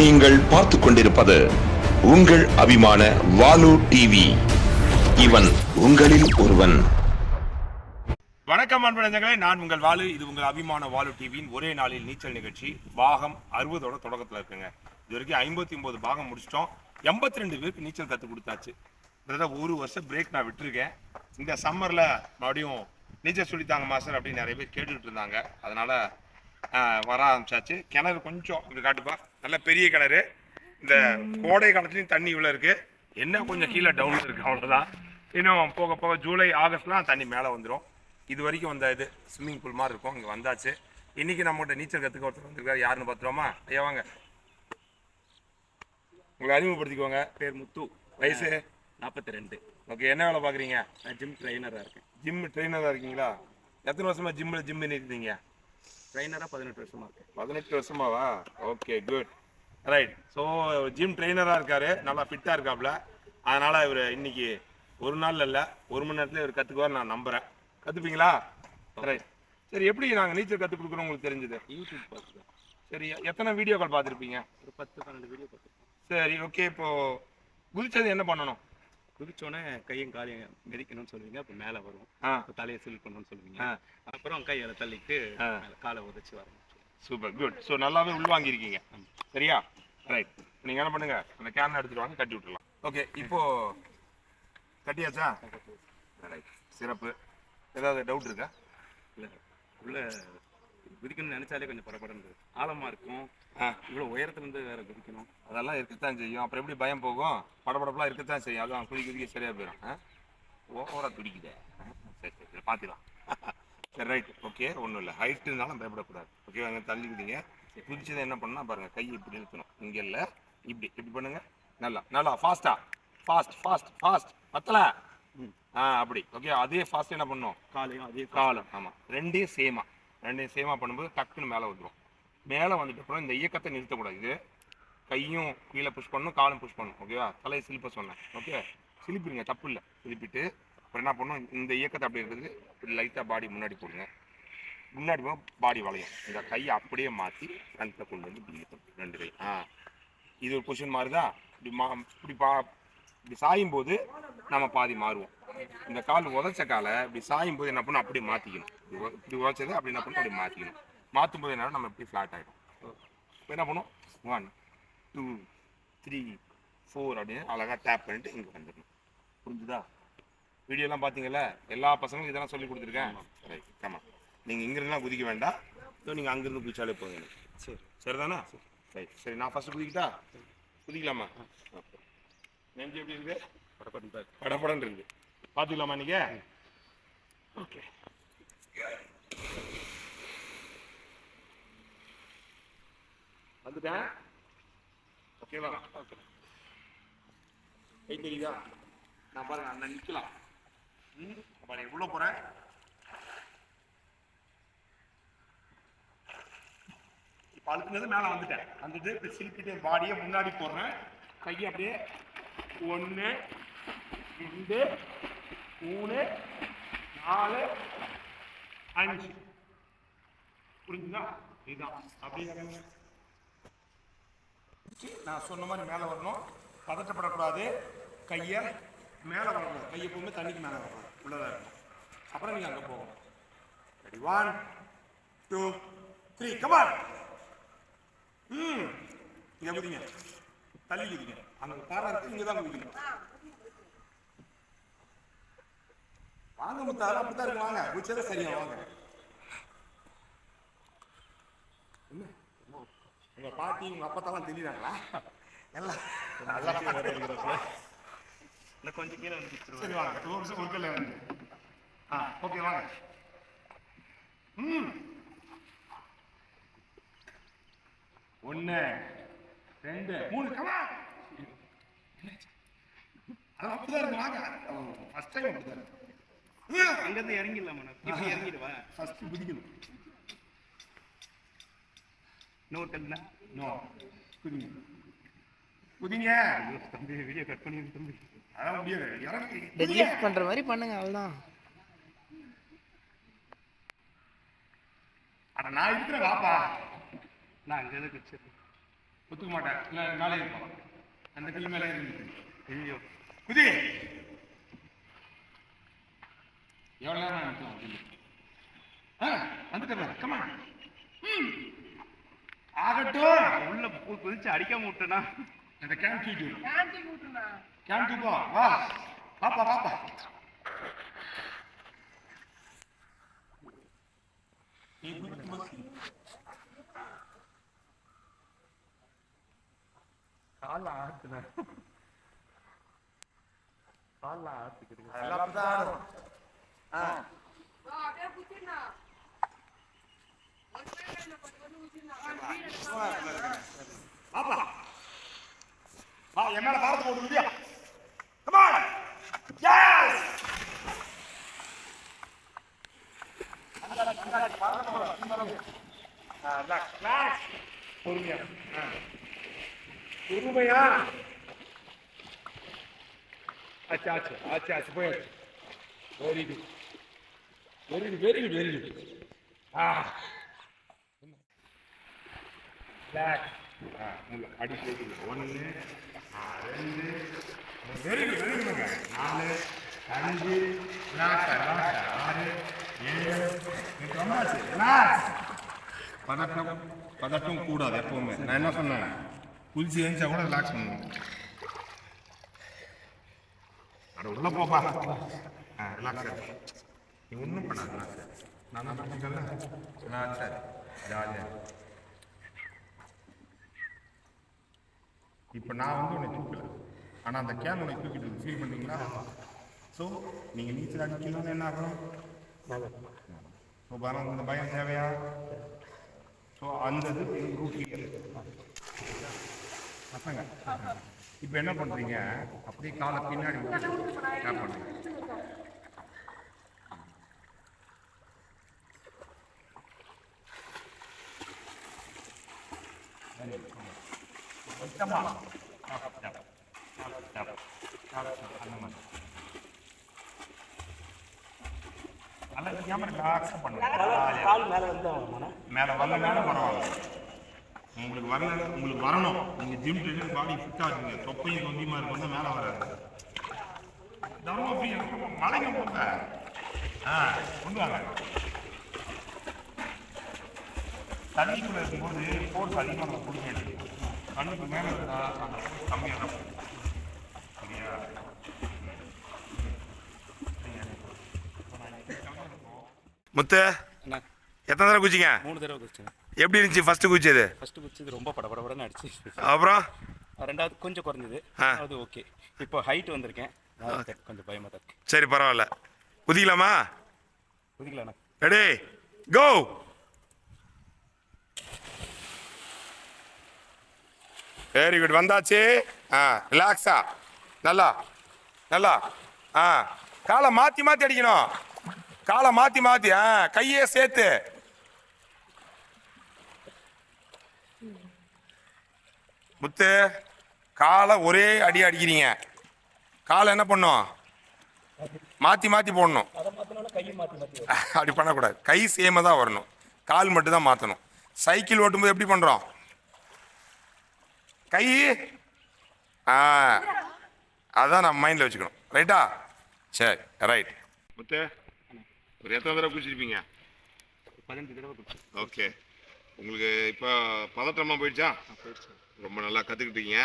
நீங்கள் பார்த்து கொண்டிருப்பது உங்கள் அபிமான வாலு டிவி இவன் உங்களில் ஒருவன். வணக்கம் அன்பழஞ்சங்களே நான் உங்கள் வாலு இது உங்கள் அபிமான வாலு டிவியின் ஒரே நாளில் நீச்சல் நிகழ்ச்சி பாகம் அறுபதோட தொடக்கத்தில் இருக்குங்க. இது வரைக்கும் ஐம்பத்தி ஒன்பது பாகம் முடிச்சிட்டோம். எண்பத்தி ரெண்டு பேருக்கு நீச்சல் கற்றுக் கொடுத்தாச்சு. கிட்டத்தட்ட ஒரு வருஷம் பிரேக் நான் விட்டுருக்கேன். இந்த சம்மரில் மறுபடியும் நீச்சல் சொல்லித்தாங்க மாஸ்டர் அப்படின்னு நிறைய பேர் கேட்டுக்கிட்டு இருந்தாங்க. அதனால வர ஆரம்பிச்சாச்சு. கிணறு கொஞ்சம் இங்க காட்டுப்பா. நல்ல பெரிய கிணறு. இந்த கோடை காலத்துலயும் தண்ணி இவ்வளோ இருக்கு. என்ன கொஞ்சம் கீழே டவுன்ல இருக்கு அவ்வளோதான் இன்னும் போக போக ஜூலை ஆகஸ்ட்லாம் தண்ணி மேலே வந்துடும் இது வரைக்கும் வந்த இது ஸ்விம்மிங் பூல் மாதிரி இருக்கும். இங்கே வந்தாச்சு. இன்னைக்கு நம்மகிட்ட நீச்சல் கற்றுக்க ஒருத்தர் வந்திருக்காரு. யாருன்னு பார்த்துருவோமா? ஐயா வாங்க. உங்களை அறிமுகப்படுத்திக்கோங்க. பேர் முத்து. வயசு? நாற்பத்தி ரெண்டு ஓகே என்ன வேலை பார்க்குறீங்க? நான் ஜிம் ட்ரைனராக இருக்கேன். ஜிம் ட்ரெயினராக இருக்கீங்களா? எத்தனை வருஷமா ஜிம்மில் ஜிம் பண்ணிருக்கீங்க ட்ரைனராக பதினெட்டு வருஷமா இருக்கேன் பதினெட்டு வருஷமாவா? Okay good right so gym ட்ரெயினராக இருக்காரு. நல்லா ஃபிட்டாக இருக்காப்ல. அதனால இவர் இன்னைக்கு ஒரு நாள் இல்லை ஒரு மணி நேரத்தில் இவர் கற்றுக்குவார் நான் நம்புறேன். கற்றுப்பீங்களா ரைட் சரி எப்படி நாங்கள் நீச்சல் கற்றுக் கொடுக்குறோம் உங்களுக்கு தெரிஞ்சது? யூடியூப் பார்த்து தான். சரி எத்தனை வீடியோக்கள் பார்த்துருப்பீங்க? ஒரு பத்து பன்னெண்டு வீடியோ பார்த்துருக்கேன் சரி ஓகே இப்போ குதிச்சது என்ன பண்ணணும்? குதிச்சோடனே கையும் காலையும் மிதிக்கணும்னு சொல்லுவீங்க அப்போ மேலே வரும். தலையை சில் பண்ணணும்னு சொல்லுவீங்க. அப்புறம் கையை தள்ளிட்டு காலை உதச்சி வரணும். Super good. ஸோ நல்லாவே உள்வாங்கியிருக்கீங்க. சரியா? ரைட் நீங்கள் என்ன பண்ணுங்க? அந்த கேன் எடுத்துட்டு வாங்க கட்டி விட்டுறலாம். ஓகே இப்போ கட்டியாச்சா? ரைட் சிறப்பு. ஏதாவது டவுட் இருக்கா? இல்லை உள்ள குதிக்கணும்னு நினைச்சாலே கொஞ்சம் இருக்கு. ஆழமா இருக்கும். ஆ. இவ்வளோ உயரத்துலேருந்து வேற குதிக்கணும். அதெல்லாம் இருக்கத்தான் செய்யும். அப்புறம் எப்படி பயம் போகும்? படபடப்பெல்லாம் இருக்கத்தான் செய்யும். அதான் குதிக்க குதிக்க சரியா போயிடும். ஓவரா துடிக்குதே. சரி சரி சரி பார்த்துக்கலாம் சரி ரைட் ஓகே ஒன்றும் இல்லை. ஹைட்டுனாலும் பயப்படக்கூடாது. ஓகே அங்கே தள்ளிக்கிட்டீங்க குதிச்சதை என்ன பண்ணா பாருங்க கையை இப்படி இழுக்கணும் இங்கே இல்லை இப்படி. இப்படி பண்ணுங்க. நல்லா நல்லா ஃபாஸ்டா ஃபாஸ்ட் ஃபாஸ்ட் ஃபாஸ்ட் பத்தல? ஆ அப்படி. ஓகே அதே ஃபாஸ்ட் என்ன பண்ணும்? காலையும் அதே காலம். ஆமாம் ரெண்டையும் சேமா ரெண்டையும் சேமா பண்ணும்போது டக்குன்னு மேலே வந்துடும் மேலே வந்துட்டு அப்புறம் இந்த இயக்கத்தை நிறுத்தக்கூடாது. இது கையும் கீழே புஷ் பண்ணணும் காலும் புஷ் பண்ணணும். ஓகேவா தலையை சிலிப்ப சொன்னேன். ஓகே சிலிப்பிடுங்க தப்பு இல்லை. சிலிப்பிட்டு அப்புறம் என்ன பண்ணணும்? இந்த இயக்கத்தை அப்படி இருக்குது இப்படி லைட்டாக பாடி முன்னாடி போடுங்க. முன்னாடி பாடி வளையும். இந்த கையை அப்படியே மாற்றி ஃப்ரண்ட்டை கொண்டு வந்து இப்படி ரெண்டு கை. ஆ. இது ஒரு பொசிஷன் மாறுதா? இப்படி மா இப்படி பா இப்படி சாயும் போது நம்ம பாதி மாறுவோம். இந்த கால் உதச்ச காலை இப்படி சாயும் போது என்ன பண்ணணும்? அப்படியே மாற்றிக்கணும் இப்படி உதச்சதை அப்படி என்ன பண்ணணும்? அப்படி மாற்றிக்கணும் மாற்றும் போது என்ன நம்ம இப்படி ஃப்ளாட் ஆகிடும் இப்போ என்ன பண்ணும் ஒன் டூ த்ரீ ஃபோர் அப்படின்னு அழகாக டேப் பண்ணிட்டு இங்கே வந்துடணும். புரிஞ்சுதா? வீடியோலாம் பார்த்தீங்கல்ல எல்லா பசங்களுக்கும் இதெல்லாம் சொல்லி கொடுத்துருக்கேன். ரைட் கமா நீங்கள் இங்கிருந்துலாம் குதிக்க வேண்டாம். இதோ நீங்கள் அங்கேருந்து குதிச்சாலே போதும் எனக்கு. சரி. சரிதானா? ரைட் சரி நான் ஃபர்ஸ்ட் குதிக்கிட்டா? குதிக்கலாமா? நெஞ்சு எப்படி இருக்கு படப்படம் தான் இருக்கு. பார்த்துக்கலாமா நீங்க? ஓகே. வந்துட்டேன். ஓகேவா? ஓகே. கை தெரியுதா? நான் பாருங்க அண்ணன் நிற்கலாம் ம் நீ உள்ள போகிறேன் இப்போ அழுத்துனது மேலே வந்துட்டேன். வந்துட்டு இப்போ சிலிப்பிட்டு பாடியை முன்னாடி போடுறேன். கையை அப்படியே ஒன்று ரெண்டு மூணு நாலு அஞ்சு. புரிஞ்சுதா? இதுதான். அப்படிங்கிறாங்க நான் சொன்ன மாதிரி மேலே வரணும். பதட்டப்படக்கூடாது. கையை மேலே வரணும். கையை எப்பவுமே தண்ணிக்கு மேலே வரணும். உள்ளதாக இருக்கணும். அப்புறம் நீங்கள் அங்கே போகணும். Ready one two three come on ம். இங்கே குதிங்க. தள்ளி குதிங்க. பாறை இருக்கு இங்கே தான் குதிக்கணும் வாங்க முத்தாரு அப்படித்தான் இருக்கு வாங்க குதிச்சதே சரியா வாங்க. உங்க பாட்டி உங்க அப்பத்தாலாம் தெரியுறாங்களா? எல்லாம் இன்னும் கொஞ்சம் கீழே சரி வாங்க. டூ நிமிஷம் கொடுக்கல வந்து. ஆ ஓகே வாங்க. ம். ஒன்று ரெண்டு மூணு கமா அது அப்படிதான் இருக்கு. வாங்க ஃபர்ஸ்ட் டைம் அப்படிதான் இருக்கு. அங்கேருந்து இறங்கிடலாமா நான் இறங்கிடுவா? ஃபர்ஸ்ட் குதிக்கணும். நோ டெல்னா நோ குதிங்க. குதிங்க. தம்பி வீடியோ கட் பண்ணி தம்பி. அதான் முடியாது. இறங்கி. டெட் லிஃப்ட் பண்ற மாதிரி பண்ணுங்க அவ்வளவுதான். அட நான் இருக்கிறேன் வாப்பா. நான் அங்கேருந்து குச்சிருக்கேன் ஒத்துக்க மாட்டேன். மேலே இருப்பான் அந்த கல் மேலே ஐயோ. குதி. எவ்வளோ நேரம் நிறுத்துவோம் குதி ஆ வந்துட்டு கமா ஆகட்டும். உள்ள குதிச்சு அடிக்காம விட்டனா? அந்த கேன் தூக்கி கேன் தூக்கோ வா. பாப்பா பாப்பா கால ஆத்துன கால ஆத்துக்குது எல்லாம் தான் பாப்பா வா என் மேல பாரத்தை போட்டு முடியா Come on! Yes! பொறுமையா பொறுமையா ஆச்சு ஆச்சு ஆச்சு ஆச்சு போயாச்சு very good very good very good very good ஆ ரிலாக்ஸ் ஆ உள்ள அடி செய்யுங்க ஒன்று ரெண்டு வெரி குட் வெரி குட் நாலு அஞ்சு ரிலாக்ஸ் ரிலாக்ஸ் ஆறு ஏழு எட்டு ஒன்றாச்சு ரிலாக்ஸ் பதட்டம் பதட்டம் கூடாது எப்பவுமே நான் என்ன சொன்னேன் குளிச்சு எழுந்தா கூட ரிலாக்ஸ் பண்ணுவோம் அட உள்ள போப்பா. ஆ ரிலாக்ஸ் நீ ஒன்றும் பண்ணாத relax. நான் தான் பண்ணிக்கல ரிலாக்ஸ் ஜாலியாக இப்போ நான் வந்து உன்னை தூக்கல ஆனால் அந்த கேன் உன்னை தூக்கிட்டு ஃபீல் பண்ணீங்களா ஸோ நீங்கள் நீச்சல் அடிக்கணும்னு என்ன ஆகும் ஸோ பயம் இந்த பயம் தேவையா? ஸோ அந்த இது ரூட் பசங்க. இப்போ என்ன பண்ணுறீங்க அப்படியே காலை பின்னாடி கால் மேலே வந்து மேலே வரலனாலும் பரவாயில்ல. உங்களுக்கு வரல உங்களுக்கு வரணும். நீங்கள் ஜிம் ட்ரெயினர் பாடி ஃபிட்டாக இருக்குங்க தொப்பையும் தொந்தியமாக இருக்கும் தான் மேலே வராது. அப்படி மலைங்க போங்க. ஆ கொண்டு வாங்க. தண்ணிக்குள்ள இருக்கும்போது ஃபோர்ஸ் அதிகமாக நம்ம கொடுக்க கண்ணுக்கு மேலே இருந்தா கம்மியாக தான். சரியா? முத்து எத்தனை தடவை குச்சிங்க மூணு தடவை குதிச்சேன் எப்படி இருந்துச்சு ஃபர்ஸ்ட் குச்சியது ஃபர்ஸ்ட் குதிச்சது ரொம்ப படபடபடன்னு அடிச்சு. அப்புறம்? ரெண்டாவது கொஞ்சம் குறைஞ்சது. அது ஓகே இப்போ ஹைட் வந்திருக்கேன். கொஞ்சம் பயமா தான் சரி பரவாயில்ல. குதிக்கலாமா? குதிக்கலாண்ணா ரெடி கோ வெரி குட் வந்தாச்சு. ஆ ரிலாக்ஸா நல்லா. நல்லா. ஆ. காலை மாற்றி மாற்றி அடிக்கணும். காலை மாற்றி மாற்றி ஆ கையே சேர்த்து. முத்து காலை ஒரே அடி அடிக்கிறீங்க. காலை என்ன பண்ணும்? மாற்றி மாற்றி போடணும். அப்படி பண்ணக்கூடாது. கை சேமாக தான் வரணும். கால் மட்டும் தான் மாற்றணும் சைக்கிள் ஓட்டும்போது எப்படி பண்ணுறோம் கை ஆ அதான் நம்ம மைண்டில் வச்சுக்கணும். ரைட்டா சரி ரைட் முத்து ஒரு எத்தனை தடவை குடிச்சிருப்பீங்க பதினஞ்சு தடவை ஓகே உங்களுக்கு இப்போ பதட்டமாக போயிடுச்சா? போயிடுச்சு. ரொம்ப நல்லா கற்றுக்கிட்டீங்க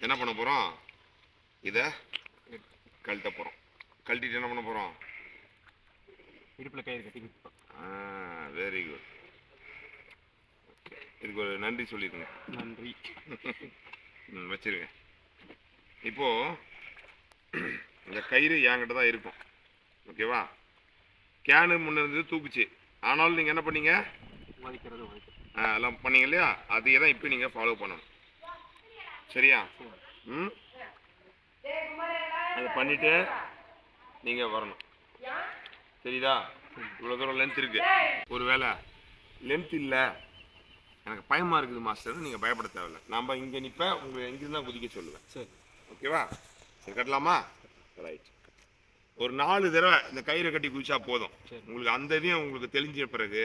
என்ன பண்ண போகிறோம் இதை கழட்ட போகிறோம் கழட்டிட்டு என்ன பண்ண போகிறோம் இடுப்பில் கயிறு கட்டி வெரி குட் இதுக்கு ஒரு நன்றி சொல்லிடுங்க நன்றி. ம் வச்சிருங்க. இப்போ இந்த கயிறு என்கிட்ட தான் இருக்கும். ஓகேவா கேனு முன்ன இருந்தது தூக்குச்சு. ஆனாலும் நீங்கள் என்ன பண்ணீங்க? ஆ, எல்லாம் பண்ணீங்க இல்லையா? அதையே தான் இப்போ நீங்கள் ஃபாலோ பண்ணணும். சரியா? ம்? அதை பண்ணிட்டு நீங்கள் வரணும். சரிதா இவ்வளோ தூரம் லென்த் இருக்கு. ஒருவேளை லென்த் இல்லை. எனக்கு பயமாக இருக்குது மாஸ்டர். நீங்கள் பயப்பட தேவையில்ல. நாம் இங்கே நிற்பேன் உங்களை எங்கிருந்து தான் குதிக்க சொல்லுவேன். சரி. ஓகேவா? சரி கட்டலாமா? ரைட் ஒரு நாலு தடவை இந்த கயிறை கட்டி குதிச்சா போதும். உங்களுக்கு அந்த இதையும் உங்களுக்கு தெளிஞ்ச பிறகு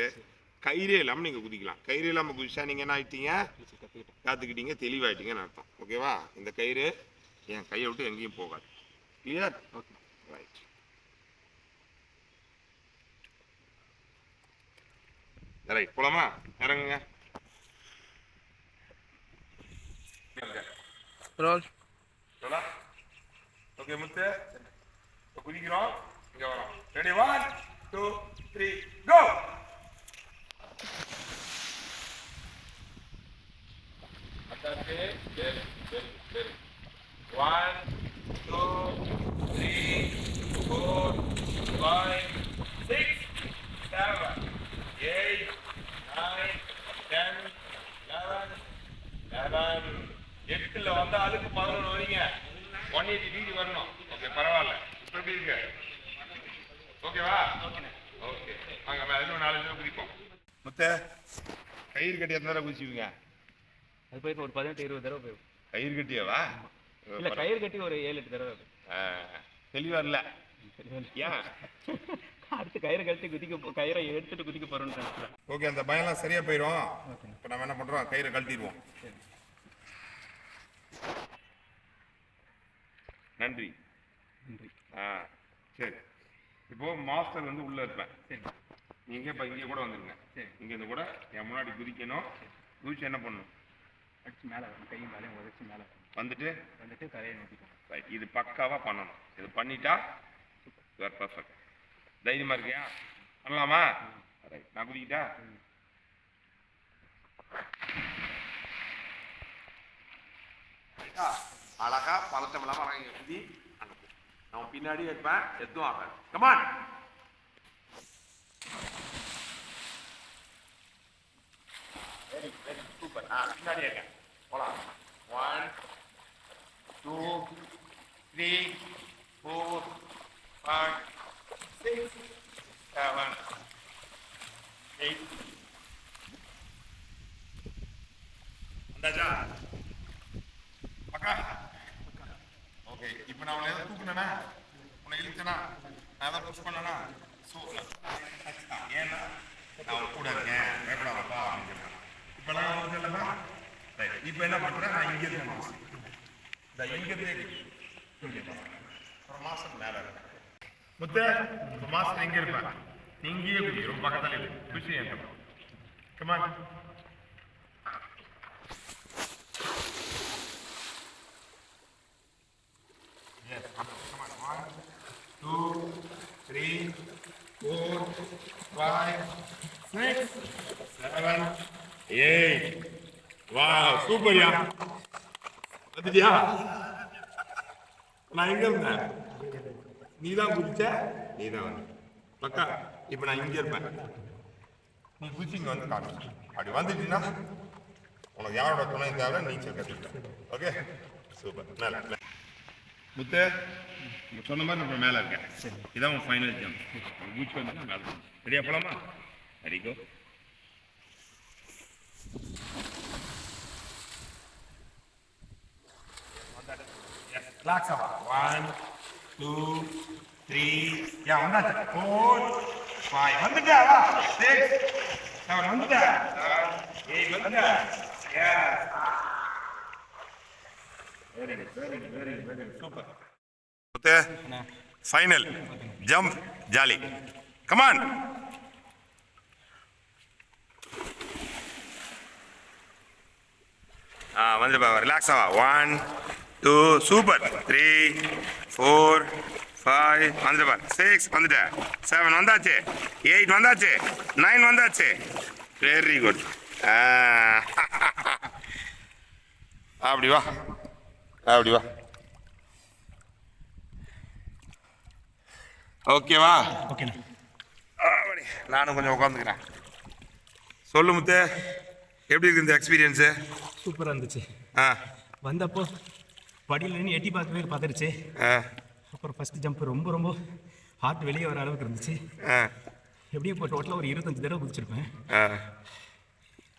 கயிறே இல்லாமல் நீங்கள் குதிக்கலாம். கயிறு இல்லாமல் குதிச்சா நீங்கள் என்ன கற்றுக்கிட்டேன் காத்துக்கிட்டீங்க தெளிவாயிட்டீங்கன்னு அர்த்தம்? ஓகேவா இந்த கயிறு என் கையை விட்டு எங்கேயும் போகாது. கிளியர் ஓகே ரைட் ரைட் போலாமா? இறங்குங்க. ஓகே முத்து. குதிக்கிறோம். இங்க வரோம். Ready one two three go அந்தாச்சு சரி சரி சரி one two three four five six seven eight nine ten eleven eleven எட்டுல வந்த ஆளுக்கு பதினொன்று வரீங்க ஒன் எயிட்டி டிகிரி வரணும் ஓகே பரவாயில்ல இப்போ எப்படி இருக்கு ஓகேவா ஓகே வாங்க மேலே இன்னும் நாலு தடவை குதிப்போம் முத்த கயிறு கட்டி எத்தனை தடவை குதிச்சுவீங்க அது போய் ஒரு பதினெட்டு இருபது தடவை போயிடும். கயிறு கட்டியவா? இல்ல கயிறு கட்டி ஒரு ஏழு எட்டு தடவை தெளிவா இல்ல. ஏன் அடுத்து கயிறு கழட்டி குதிக்க கயிறை எடுத்துட்டு குதிக்க போறோம்னு ஓகே அந்த பயம்லாம் சரியா போயிடும். இப்போ நம்ம என்ன பண்றோம்? கயிறை கழட்டிடுவோம். நன்றி. நன்றி. ஆ சரி. இப்போ மாஸ்டர் வந்து உள்ள இருப்பேன். சரி. நீங்க இப்போ இங்கே கூட வந்துருங்க. சரி. இங்க இருந்து கூட என் முன்னாடி குதிக்கணும். குதிச்சு என்ன பண்ணணும்? அடிச்சு மேலே வரணும் கையும் மேலேயும் உதச்சி மேலே வரணும் வந்துட்டு? வந்துட்டு கரையை நிறுத்திக்கணும் right, இது பக்காவா பண்ணணும். இது பண்ணிட்டா யூஆர் பர்ஃபெக்ட் தைரியமா இருக்கியா? பண்ணலாமா? ரைட் நான் குதிக்கிட்டா? ரைட்டா? அழகா பதட்டம் இல்லாம அழகா இங்க குதி. நான் பின்னாடி இருப்பேன் எதுவும் ஆகாது. Come on very very super ஆ பின்னாடி இருக்கேன். போலாம் one two three four five six seven eight வந்தாச்சா? அக்கா ஓகே இப்போ நான் உன்னை ஏதாவது தூக்குனேனா உன்னை இழுத்தனா நான் எதாவது புஷ் பண்ணனா ஸோ ஏன்னா நான் கூட இருக்கேன். பயப்படாதப்பா அப்படின்னு இப்போ நான் வந்து இப்போ என்ன பண்ணுறேன் நான் இங்கே மாசம் இந்த இங்கிருந்து ஒரு மாசம் மேல இருக்கேன் முத்த ஒரு மாசம் எங்க இருப்பேன் இங்கேயே குடி ரொம்ப பக்கத்தில் இருக்கு குஷி என்ன come on Yes, come on, come on. One, two, three, four, five, six, seven, eight. வா சூப்பர்யா. வந்துட்டியா நான் எங்க இருந்தேன்? நீ தான் குதிச்ச? நீ தான் வந்து. பக்கா இப்போ நான் இங்க இருப்பேன். நீ குதிச்சு இங்க வந்து காட்டு. அப்படி வந்துட்டீங்கன்னா உனக்கு யாரோட துணை தேவை நீச்சல் கற்றுக்கிட்டேன் ஓகே சூப்பர் மேலே முத்து சொன்ன மாதிரி நம்ம மேலே இருக்கேன். இதான் உன் ஃபைனல் ஜம்ப் குதிச்சு வந்து மேலே ரெடியா போலாமா? ரெடிக்கோ Relax ஆவா one two three. யா வந்தாச்சு Four, five. வந்துட்டா? வா. Six. Seven. வந்துட்டா? எயிட் வந்துட்டா? Very good very good very good very good super final jump jolly come on ஆ வந்துட்டு ரிலாக்ஸ் ஆவா one two super three four five வந்துட்டு பார். சிக்ஸ் வந்துட்டேன் seven வந்தாச்சு. எயிட் வந்தாச்சு. நைன் வந்தாச்சு. வெரி குட் அப்படி வா. அப்படி வா. ஓகேவா ஓகேண்ணா. நானும் கொஞ்சம் உட்காந்துக்கிறேன் சொல்லு முத்து. எப்படி இருக்கு இந்த எக்ஸ்பீரியன்ஸு சூப்பராக இருந்துச்சு. ஆ. வந்தப்போ படியில் நின்று எட்டி பார்க்கவே பார்த்துருச்சு. ஆ. அப்புறம் ஃபஸ்ட் ஜம்ப் ரொம்ப ரொம்ப ஹார்ட் வெளியே வர அளவுக்கு இருந்துச்சு. ஆ. எப்படியும் இப்போ டோட்டலாக ஒரு இருபத்தஞ்சு தடவை குதிச்சிருப்பேன்.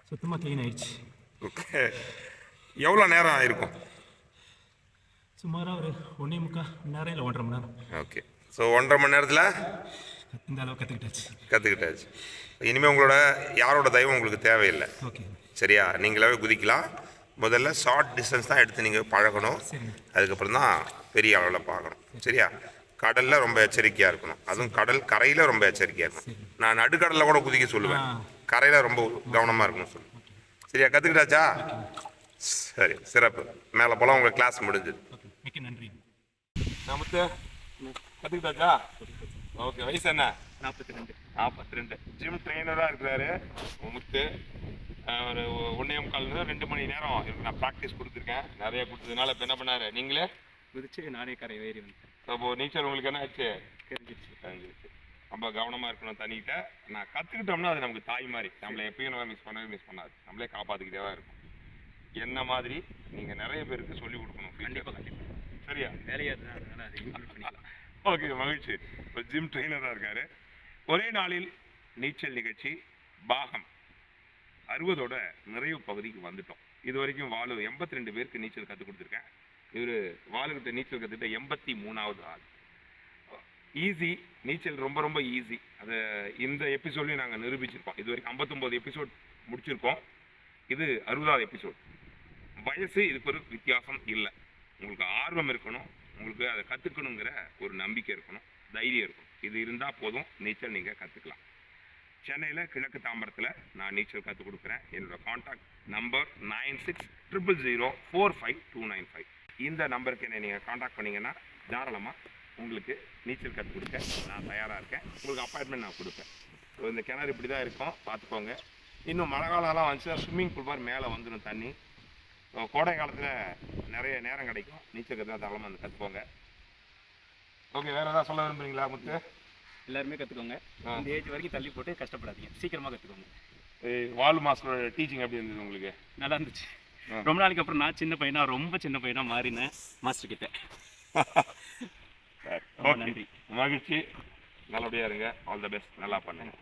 சுத்தமாக க்ளீன் ஆயிடுச்சு. எவ்வளோ நேரம் ஆயிருக்கும்? சுமாராக ஒரு ஒன்றே முக்கால் மணி நேரம் இல்லை ஒன்றரை மணி நேரம். ஓகே. ஸோ ஒன்றரை மணி நேரத்தில் இந்த அளவு கற்றுக்கிட்டாச்சு கற்றுக்கிட்டாச்சு இனிமேல் உங்களோட யாரோட தெய்வம் உங்களுக்கு தேவையில்லை. ஓகே சரியா? நீங்களாவே குதிக்கலாம். முதல்ல ஷார்ட் டிஸ்டன்ஸ் தான் எடுத்து நீங்கள் பழகணும். அதுக்கப்புறம் தான் பெரிய அளவில் பார்க்கணும். சரியா? கடலில் ரொம்ப எச்சரிக்கையாக இருக்கணும். அதுவும் கடல் கரையில் ரொம்ப எச்சரிக்கையாக இருக்கணும். நான் நடுக்கடலில் கூட குதிக்க சொல்லுவேன். கரையில் ரொம்ப கவனமாக இருக்கணும் சொல்லு. சரியா? கற்றுக்கிட்டாச்சா சரி சிறப்பு. மேலே போகலாம் உங்கள் கிளாஸ் முடிஞ்சது. நன்றி நமத்து கற்றுக்கிட்டாச்சா ஓகே வயசு என்ன? நாற்பத்தி ரெண்டு. நாற்பத்தி ரெண்டு. ஜிம் ட்ரெயினராக இருக்கிறாரு. முத்து ஒரு ஒன்றே முக்கால் ரெண்டு மணி நேரம் நான் ப்ராக்டிஸ் கொடுத்துருக்கேன். நிறைய கொடுத்ததுனால இப்போ என்ன பண்ணாரு? நீங்களே? குதிச்சு நானே கரை ஏறி வந்துட்டேன். இப்போ நீச்சல் உங்களுக்கு என்ன ஆச்சு? தெரிஞ்சிருச்சு. தெரிஞ்சிருச்சு. ரொம்ப கவனமாக இருக்கணும் தண்ணிக்கிட்ட நான் கற்றுக்கிட்டோம்னா அது நமக்கு தாய் மாதிரி. நம்மளை எப்பயும் நம்ம மிஸ் பண்ணவே மிஸ் பண்ணாது. நம்மளே காப்பாற்றிக்கிட்டே தான் இருக்கும். என்ன மாதிரி? நீங்கள் நிறைய பேருக்கு சொல்லிக் கொடுக்கணும். கண்டிப்பாக. கண்டிப்பாக சரியா? வேலையாக இருந்தால் அதனால் அதை இம்ப்ரூவ் பண்ணிக்கலாம். ஓகே மகிழ்ச்சி. ஒரு ஜிம் ட்ரெயினராக இருக்காரு. ஒரே நாளில் நீச்சல் நிகழ்ச்சி பாகம். அறுபதோட நிறைவு பகுதிக்கு வந்துட்டோம். இது வரைக்கும் வாலு எண்பத்தி ரெண்டு பேருக்கு நீச்சல் கற்றுக் கொடுத்துருக்கேன். இவர் வாலுகிட்ட நீச்சல் கற்றுக்கிட்ட எண்பத்தி மூணாவது ஆள். ஈஸி நீச்சல் ரொம்ப ரொம்ப ஈஸி அதை இந்த எபிசோட்லையும் நாங்கள் நிரூபிச்சிருக்கோம். இது வரைக்கும் ஐம்பத்தொம்போது எபிசோட் முடிச்சிருக்கோம். இது அறுபதாவது எபிசோட் வயசு இதுக்கு ஒரு வித்தியாசம் இல்லை. உங்களுக்கு ஆர்வம் இருக்கணும். உங்களுக்கு அதை கற்றுக்கணுங்கிற ஒரு நம்பிக்கை இருக்கணும். தைரியம் இருக்கணும். இது இருந்தால் போதும். நீச்சல் நீங்கள் கற்றுக்கலாம் சென்னையில் கிழக்கு தாம்பரத்தில் நான் நீச்சல் கற்றுக் கொடுக்குறேன். என்னோட contact number nine six triple zero four five two nine five இந்த நம்பருக்கு என்னை நீங்கள் காண்டாக்ட் பண்ணிங்கன்னா தாராளமாக உங்களுக்கு நீச்சல் கற்றுக் கொடுக்க நான் தயாராக இருக்கேன். உங்களுக்கு அப்பாயின்மெண்ட் நான் கொடுப்பேன். ஸோ இந்த கிணறு இப்படி தான் இருக்கும். பார்த்துக்கோங்க. இன்னும் மழை காலம்லாம் வந்துச்சுன்னா ஸ்விம்மிங் பூல் மாதிரி மேலே வந்துடும் தண்ணி. ஸோ கோடை காலத்தில் நிறைய நேரம் கிடைக்கும். நீச்சல் கற்றுனா தாராளமாக வந்து கற்றுக்கோங்க ஓகே வேறு எதாவது சொல்ல விரும்புறீங்களா முத்து? எல்லாருமே கற்றுக்கோங்க. இந்த ஏஜ் வரைக்கும் தள்ளி போட்டு கஷ்டப்படாதீங்க. சீக்கிரமாக கற்றுக்கோங்க வாலு மாஸ்டரோட டீச்சிங் எப்படி இருந்தது உங்களுக்கு? நல்லா இருந்துச்சு. ரொம்ப நாளைக்கு அப்புறம் நான் சின்ன பையனா ரொம்ப சின்ன பையனா மாறினேன் மாஸ்டர் கிட்ட. ரொம்ப நன்றி. மகிழ்ச்சி. நல்லபடியாக இருங்க. ஆல் த பெஸ்ட் நல்லா பண்ணுங்க.